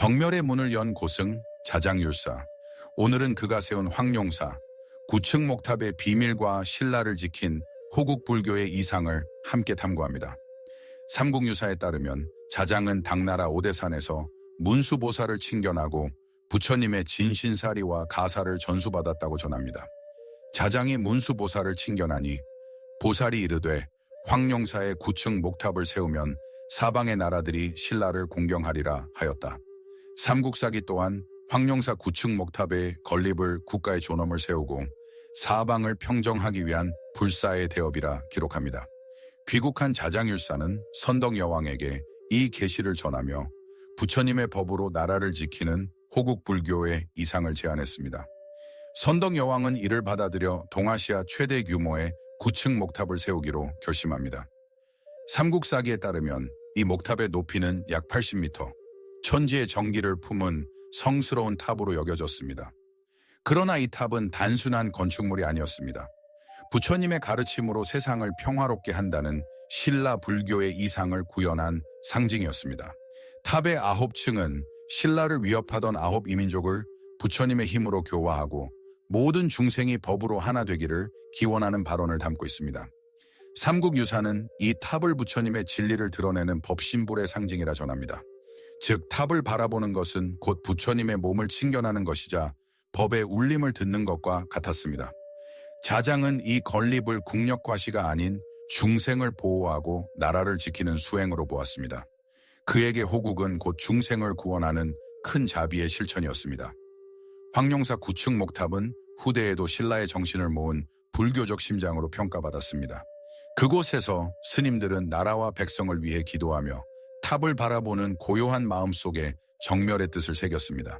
정멸의 문을 연 고승 자장율사. 오늘은 그가 세운 황룡사, 구층 목탑의 비밀과 신라를 지킨 호국 불교의 이상을 함께 탐구합니다. 삼국유사에 따르면 자장은 당나라 오대산에서 문수보살을 칭견하고 부처님의 진신사리와 가사를 전수받았다고 전합니다. 자장이 문수보살을 칭견하니 보살이 이르되 황룡사의 구층 목탑을 세우면 사방의 나라들이 신라를 공경하리라 하였다. 삼국사기 또한 황룡사 구층 목탑에 건립을 국가의 존엄을 세우고 사방을 평정하기 위한 불사의 대업이라 기록합니다. 귀국한 자장율사는 선덕 여왕에게 이 계시를 전하며 부처님의 법으로 나라를 지키는 호국 불교의 이상을 제안했습니다. 선덕 여왕은 이를 받아들여 동아시아 최대 규모의 구층 목탑을 세우기로 결심합니다. 삼국사기에 따르면 이 목탑의 높이는 약 80m, 천지의 정기를 품은 성스러운 탑으로 여겨졌습니다. 그러나 이 탑은 단순한 건축물이 아니었습니다. 부처님의 가르침으로 세상을 평화롭게 한다는 신라 불교의 이상을 구현한 상징이었습니다. 탑의 아홉 층은 신라를 위협하던 아홉 이민족을 부처님의 힘으로 교화하고 모든 중생이 법으로 하나 되기를 기원하는 발언을 담고 있습니다. 삼국유사는 이 탑을 부처님의 진리를 드러내는 법신불의 상징이라 전합니다. 즉 탑을 바라보는 것은 곧 부처님의 몸을 칭견하는 것이자 법의 울림을 듣는 것과 같았습니다. 자장은 이 건립을 국력과시가 아닌 중생을 보호하고 나라를 지키는 수행으로 보았습니다. 그에게 호국은 곧 중생을 구원하는 큰 자비의 실천이었습니다. 황룡사 구층 목탑은 후대에도 신라의 정신을 모은 불교적 심장으로 평가받았습니다. 그곳에서 스님들은 나라와 백성을 위해 기도하며 탑을 바라보는 고요한 마음 속에 정멸의 뜻을 새겼습니다.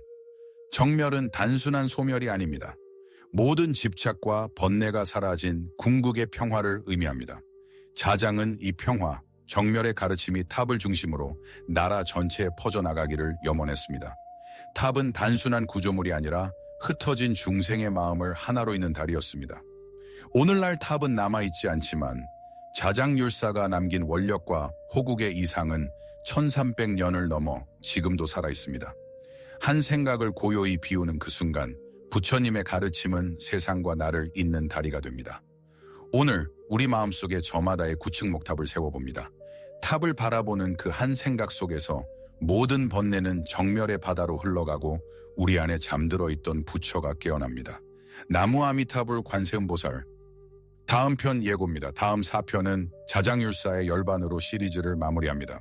정멸은 단순한 소멸이 아닙니다. 모든 집착과 번뇌가 사라진 궁극의 평화를 의미합니다. 자장은 이 평화, 정멸의 가르침이 탑을 중심으로 나라 전체에 퍼져나가기를 염원했습니다. 탑은 단순한 구조물이 아니라 흩어진 중생의 마음을 하나로 잇는 달이었습니다. 오늘날 탑은 남아있지 않지만 자장율사가 남긴 원력과 호국의 이상은 1300년을 넘어 지금도 살아있습니다. 한 생각을 고요히 비우는 그 순간 부처님의 가르침은 세상과 나를 잇는 다리가 됩니다. 오늘 우리 마음속에 저마다의 구층 목탑을 세워봅니다. 탑을 바라보는 그 한 생각 속에서 모든 번뇌는 정멸의 바다로 흘러가고 우리 안에 잠들어 있던 부처가 깨어납니다. 나무 아미타불 관세음보살 다음 편 예고입니다. 다음 4편은 자장율사의 열반으로 시리즈를 마무리합니다.